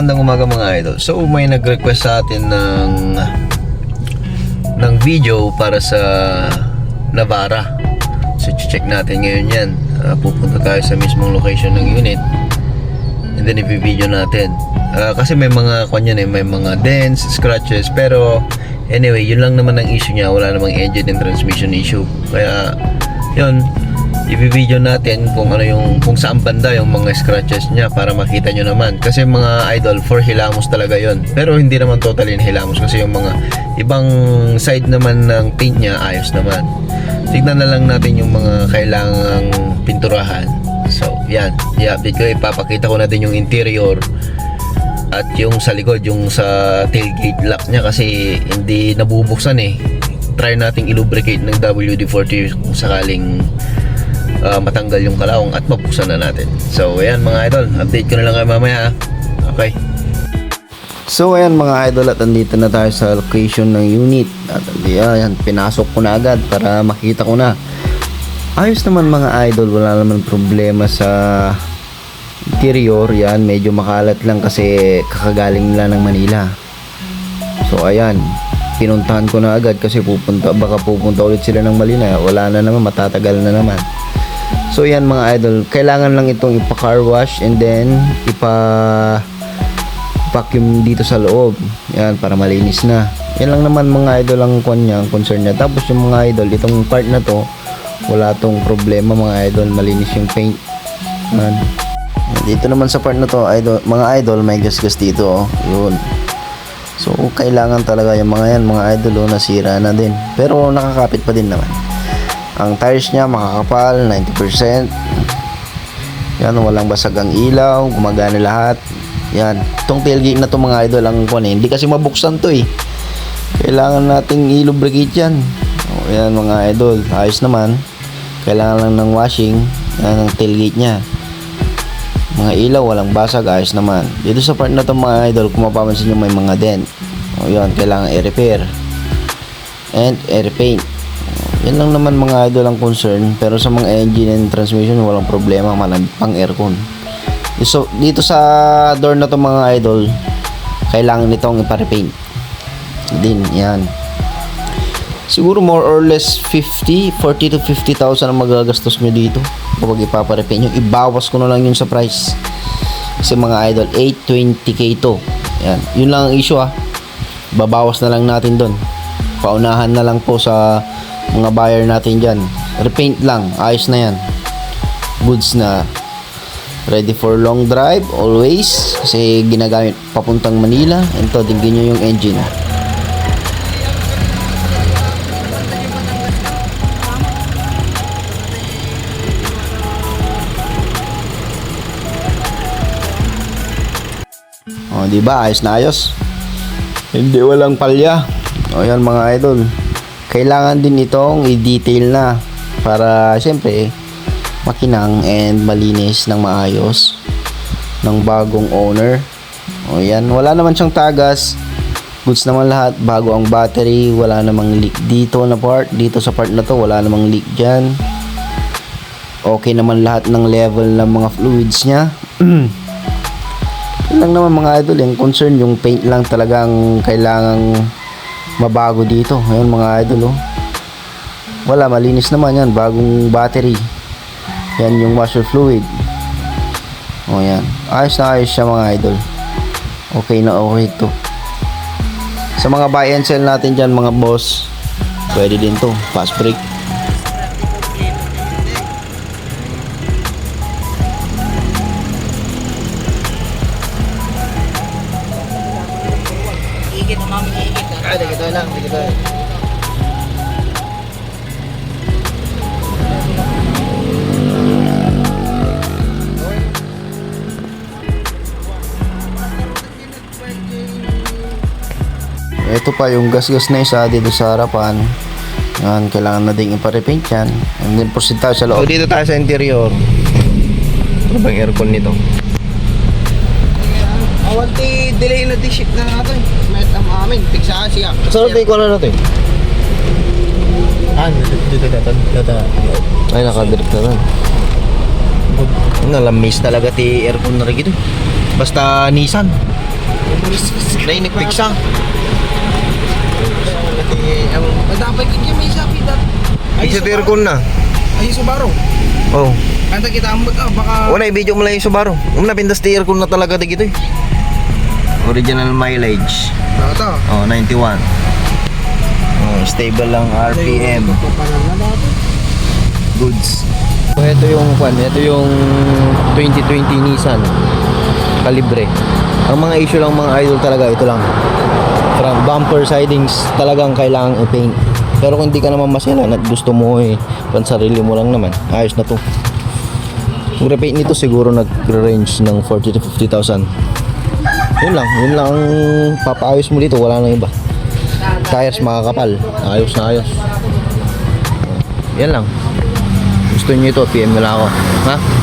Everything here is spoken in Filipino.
magandang umaga mga idol. So may nag-request sa atin ng ng video para sa Navara. So check natin ngayon yan. Ah, pupunta tayo sa mismong location ng unit. And then i-video natin. Ah, kasi may mga kanya eh, may mga dents, scratches, pero anyway, yun lang naman ang issue niya. Wala namang engine and transmission issue. Kaya yun, i-video natin kung ano yung kung saan banda yung mga scratches niya para makita nyo naman. Kasi mga idol for hilamos talaga yon pero hindi naman totally na hilamos kasi yung mga ibang side naman ng paint niya ayos naman. Tignan na lang natin yung mga kailangang pinturahan. So yan. I-update ko ipapakita ko natin yung interior at yung sa likod yung sa tailgate lock niya kasi hindi nabubuksan eh. Try nating ilubricate ng WD-40 kung sakaling uh, matanggal yung kalaong at mabuksan na natin. So, ayan mga idol, update ko na lang kayo mamaya. ah. Okay. So, ayan mga idol at andito na tayo sa location ng unit. At ayan, pinasok ko na agad para makita ko na. Ayos naman mga idol, wala naman problema sa interior. Yan, medyo makalat lang kasi kakagaling nila ng Manila. So, ayan, pinuntahan ko na agad kasi pupunta, baka pupunta ulit sila ng Malina. Wala na naman, matatagal na naman. So yan mga idol, kailangan lang itong ipa-car wash and then ipa vacuum dito sa loob. Yan para malinis na. Yan lang naman mga idol ang kon ang concern niya. Tapos yung mga idol, itong part na to, wala tong problema mga idol, malinis yung paint. Yan. Dito naman sa part na to, idol, mga idol, may gasgas dito, oh. Yun. So, kailangan talaga yung mga yan, mga idol, oh, nasira na din. Pero nakakapit pa din naman. Ang tires niya makakapal, 90%. Yan, walang basag ang ilaw, gumagana lahat. Yan. Itong tailgate na to mga idol ang kuan eh. Hindi kasi mabuksan to eh. Kailangan nating i-lubricate yan. O, yan mga idol, ayos naman. Kailangan lang ng washing. Yan ang tailgate niya. Mga ilaw, walang basag, ayos naman. Dito sa part na to mga idol, kung mapapansin nyo may mga dent. O yan, kailangan i-repair. And i-repaint. Yan lang naman mga idol ang concern. Pero sa mga engine and transmission, walang problema. Malamig pang aircon. So, dito sa door na to mga idol, kailangan nitong ipa-repaint. Din, yan. Siguro more or less 50, 40 to 50,000 ang magagastos nyo dito kapag ipapa-repaint nyo. Ibawas ko na lang yun sa price. Kasi mga idol, 820k to. Yan. Yun lang ang issue ah. Babawas na lang natin doon. Paunahan na lang po sa mga buyer natin dyan. Repaint lang. Ayos na yan. Goods na. Ready for long drive always. Kasi ginagamit papuntang Manila. And to, tingnan nyo yung engine. O, di ba? Ayos na ayos. Hindi walang palya. O, yan mga idol. Kailangan din itong i-detail na para siyempre makinang and malinis ng maayos ng bagong owner. O yan, wala naman siyang tagas. Goods naman lahat, bago ang battery, wala namang leak dito na part. Dito sa part na to, wala namang leak dyan. Okay naman lahat ng level ng mga fluids niya. Lang naman mga idol, yung concern, yung paint lang talagang kailangang mabago dito. Ayun mga idol oh. Wala, malinis naman yan. Bagong battery. Yan yung washer fluid. O yan. Ayos na ayos siya mga idol. Okay na okay to. Sa mga buy and sell natin dyan mga boss, pwede din to. Fast break. Lang, dito lang. Ito pa yung gas-gas na isa dito sa harapan. Yan, kailangan na ding ipa-repaint yan. And then proceed tayo sa loob. So dito tayo sa interior. Ano bang aircon nito? Awanti, delay na di ship na natin. Met ang amin, tigsa siya. Saan natin ko na natin? Ah, dito dito dito dito. Ay, nakadrip na lang. Nalamis talaga ti aircon na rin ito. Basta Nissan. Nainig piksa. Dapat kaya may sabi dat. Ay, Isa aircon na. Ay, Subaru. Oh. Kanta kita ka, baka... Wala, i-video mo lang yung Subaru. Um, napindas the aircon na talaga di gito eh. Original mileage. Ito. Oh, 91. Oh, stable lang RPM. Goods. So, ito yung kwan, ito yung 2020 Nissan Calibre. Ang mga issue lang mga idol talaga ito lang. Front bumper sidings talagang kailangang i-paint. Pero kung hindi ka naman masela at gusto mo eh, pansarili mo lang naman, ayos na to. Yung repaint nito siguro nag-range ng 40 to 50,000. Yun lang, yun lang ang papaayos mo dito, wala nang iba. Tires makakapal, ayos na ayos. Yan lang. Gusto niyo ito, PM lang ako. Ha?